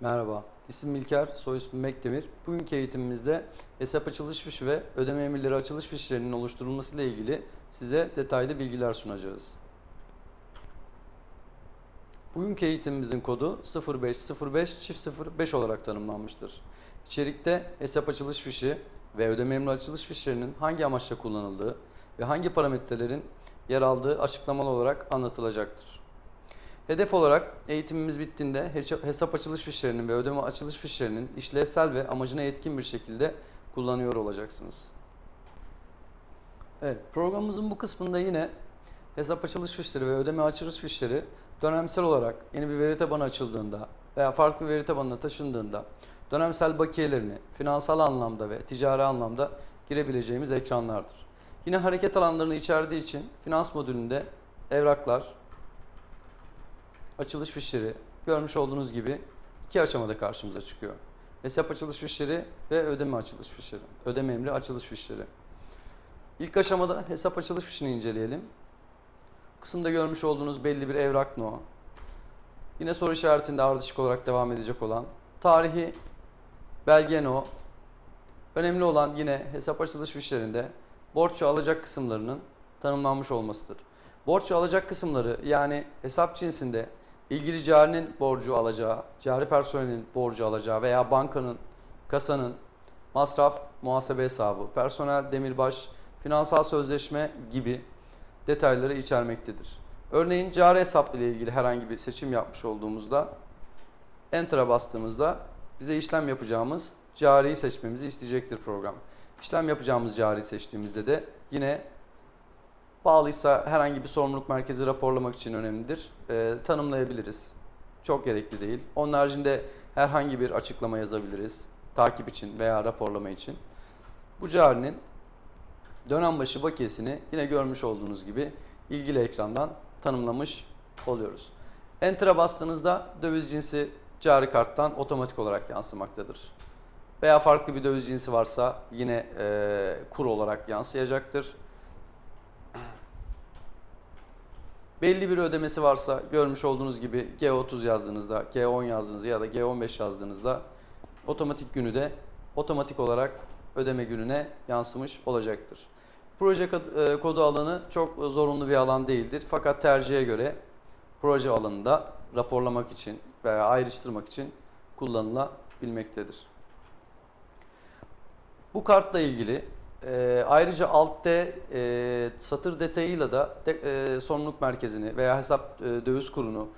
Merhaba, isim İlker, soy ismim Mekdemir. Bugünkü eğitimimizde hesap açılış fişi ve ödeme emirleri açılış fişlerinin oluşturulması ile ilgili size detaylı bilgiler sunacağız. Bugünkü eğitimimizin kodu 0505 çift 05 olarak tanımlanmıştır. İçerikte hesap açılış fişi ve ödeme emri açılış fişlerinin hangi amaçla kullanıldığı ve hangi parametrelerin yer aldığı açıklamalı olarak anlatılacaktır. Hedef olarak eğitimimiz bittiğinde hesap açılış fişlerinin ve ödeme açılış fişlerinin işlevsel ve amacına etkin bir şekilde kullanıyor olacaksınız. Evet, programımızın bu kısmında yine hesap açılış fişleri ve ödeme açılış fişleri dönemsel olarak yeni bir veri tabanı açıldığında veya farklı bir veri tabanına taşındığında dönemsel bakiyelerini finansal anlamda ve ticari anlamda girebileceğimiz ekranlardır. Yine hareket alanlarını içerdiği için finans modülünde evraklar, açılış fişleri görmüş olduğunuz gibi iki aşamada karşımıza çıkıyor. Hesap açılış fişleri ve ödeme açılış fişleri. Ödeme emri açılış fişleri. İlk aşamada hesap açılış fişini inceleyelim. Kısımda görmüş olduğunuz belli bir evrak no. Yine soru işaretinde ardışık olarak devam edecek olan tarihi belge no. Önemli olan yine hesap açılış fişlerinde borç alacak kısımlarının tanımlanmış olmasıdır. Borç alacak kısımları yani hesap cinsinde ilgili carinin borcu alacağı, cari personelin borcu alacağı veya bankanın, kasanın masraf, muhasebe hesabı, personel, demirbaş, finansal sözleşme gibi detayları içermektedir. Örneğin cari hesap ile ilgili herhangi bir seçim yapmış olduğumuzda Enter'a bastığımızda bize işlem yapacağımız cariyi seçmemizi isteyecektir program. İşlem yapacağımız cari seçtiğimizde de yine bağlıysa herhangi bir sorumluluk merkezi raporlamak için önemlidir. Ee, tanımlayabiliriz. Çok gerekli değil. Onun haricinde herhangi bir açıklama yazabiliriz. Takip için veya raporlama için. Bu carinin dönem başı bakiyesini yine görmüş olduğunuz gibi ilgili ekrandan tanımlamış oluyoruz. Enter'a bastığınızda döviz cinsi cari karttan otomatik olarak yansımaktadır. Veya farklı bir döviz cinsi varsa yine eee, kur olarak yansıyacaktır. Belli bir ödemesi varsa görmüş olduğunuz gibi G30 yazdığınızda, G10 yazdığınızda ya da G15 yazdığınızda otomatik günü de otomatik olarak ödeme gününe yansımış olacaktır. Proje e, kodu alanı çok zorunlu bir alan değildir. Fakat tercihe göre proje alanında raporlamak için veya ayrıştırmak için kullanılabilmektedir. Bu kartla ilgili e, ayrıca altta e, satır detayıyla da de, e, sorumluluk merkezini veya hesap e, döviz kurunu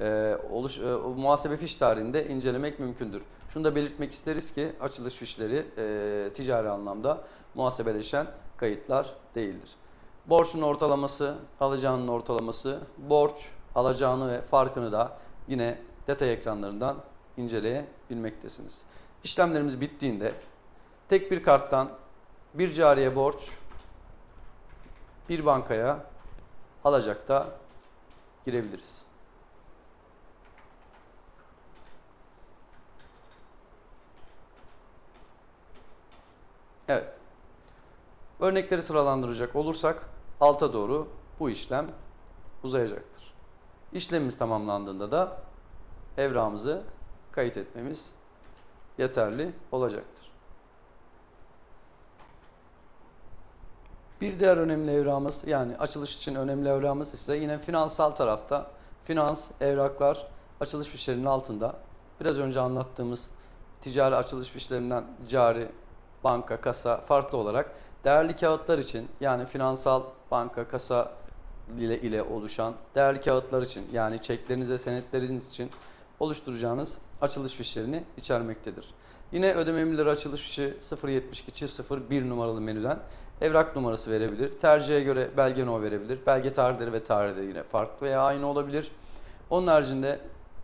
e, oluş, e, muhasebe fiş tarihinde incelemek mümkündür. Şunu da belirtmek isteriz ki açılış fişleri e, ticari anlamda muhasebeleşen kayıtlar değildir. Borçun ortalaması, alacağının ortalaması, borç, alacağını ve farkını da yine detay ekranlarından inceleyebilmektesiniz. İşlemlerimiz bittiğinde tek bir karttan bir cariye borç, bir bankaya alacakta girebiliriz. Evet. Örnekleri sıralandıracak olursak alta doğru bu işlem uzayacaktır. İşlemimiz tamamlandığında da evrağımızı kayıt etmemiz yeterli olacaktır. Bir diğer önemli evrağımız yani açılış için önemli evrağımız ise yine finansal tarafta finans, evraklar, açılış fişlerinin altında biraz önce anlattığımız ticari açılış fişlerinden cari, banka, kasa farklı olarak değerli kağıtlar için yani finansal banka, kasa ile, ile oluşan değerli kağıtlar için yani çeklerinize, senetleriniz için oluşturacağınız açılış fişlerini içermektedir. Yine ödeme emirleri açılış fişi 072 çift 01 numaralı menüden evrak numarası verebilir. Tercihe göre belge no verebilir. Belge tarihleri ve tarihleri yine farklı veya aynı olabilir. Onun haricinde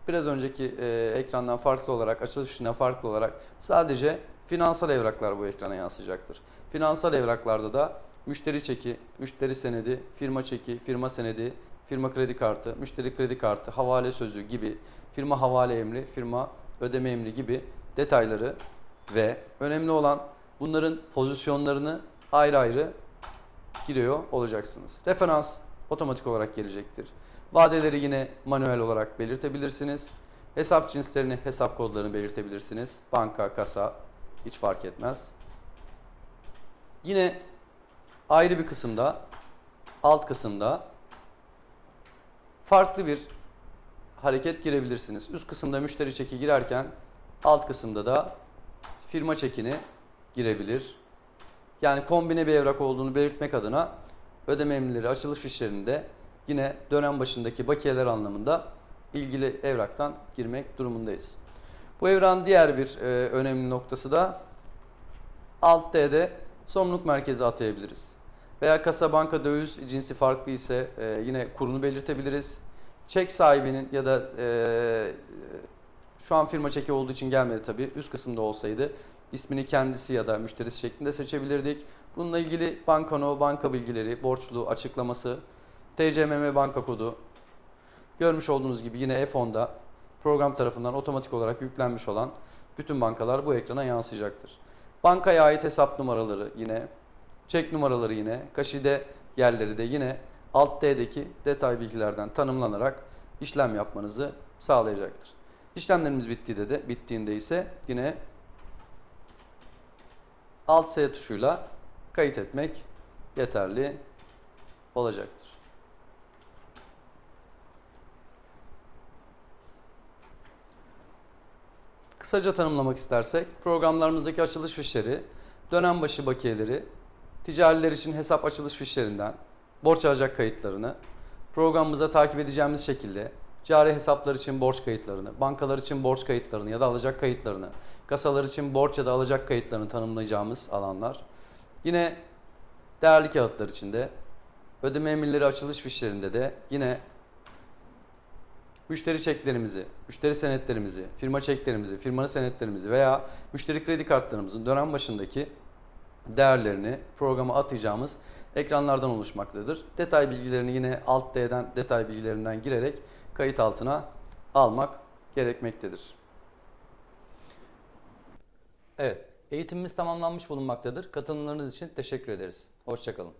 biraz önceki e, ekrandan farklı olarak, açılış fişinden farklı olarak sadece finansal evraklar bu ekrana yansıyacaktır. Finansal evraklarda da müşteri çeki, müşteri senedi, firma çeki, firma senedi, firma kredi kartı, müşteri kredi kartı, havale sözü gibi, firma havale emri, firma ödeme emri gibi detayları ve önemli olan bunların pozisyonlarını ayrı ayrı giriyor olacaksınız. Referans otomatik olarak gelecektir. Vadeleri yine manuel olarak belirtebilirsiniz. Hesap cinslerini, hesap kodlarını belirtebilirsiniz. Banka, kasa hiç fark etmez. Yine ayrı bir kısımda, alt kısımda farklı bir hareket girebilirsiniz. Üst kısımda müşteri çeki girerken alt kısımda da firma çekini girebilir. Yani kombine bir evrak olduğunu belirtmek adına ödeme emirleri açılış fişlerinde yine dönem başındaki bakiyeler anlamında ilgili evraktan girmek durumundayız. Bu evrakın diğer bir e, önemli noktası da alt D'de sorumluluk merkezi atayabiliriz. Veya kasa banka döviz cinsi farklı ise e, yine kurunu belirtebiliriz. Çek sahibinin ya da e, şu an firma çeki olduğu için gelmedi tabii. Üst kısımda olsaydı ismini kendisi ya da müşterisi şeklinde seçebilirdik. Bununla ilgili bankano, banka bilgileri, borçlu açıklaması, TCMM banka kodu görmüş olduğunuz gibi yine F10'da program tarafından otomatik olarak yüklenmiş olan bütün bankalar bu ekrana yansıyacaktır. Bankaya ait hesap numaraları yine, çek numaraları yine, kaşide yerleri de yine alt D'deki detay bilgilerden tanımlanarak işlem yapmanızı sağlayacaktır. İşlemlerimiz bittiğinde de bittiğinde ise yine Alt S tuşuyla kayıt etmek yeterli olacaktır. Kısaca tanımlamak istersek programlarımızdaki açılış fişleri, dönem başı bakiyeleri, ticariler için hesap açılış fişlerinden borç alacak kayıtlarını programımıza takip edeceğimiz şekilde cari hesaplar için borç kayıtlarını, bankalar için borç kayıtlarını ya da alacak kayıtlarını, kasalar için borç ya da alacak kayıtlarını tanımlayacağımız alanlar. Yine değerli kağıtlar içinde, ödeme emirleri açılış fişlerinde de yine müşteri çeklerimizi, müşteri senetlerimizi, firma çeklerimizi, firmanın senetlerimizi veya müşteri kredi kartlarımızın dönem başındaki değerlerini programa atayacağımız ekranlardan oluşmaktadır. Detay bilgilerini yine alt D'den detay bilgilerinden girerek kayıt altına almak gerekmektedir. Evet, eğitimimiz tamamlanmış bulunmaktadır. Katılımlarınız için teşekkür ederiz. Hoşçakalın.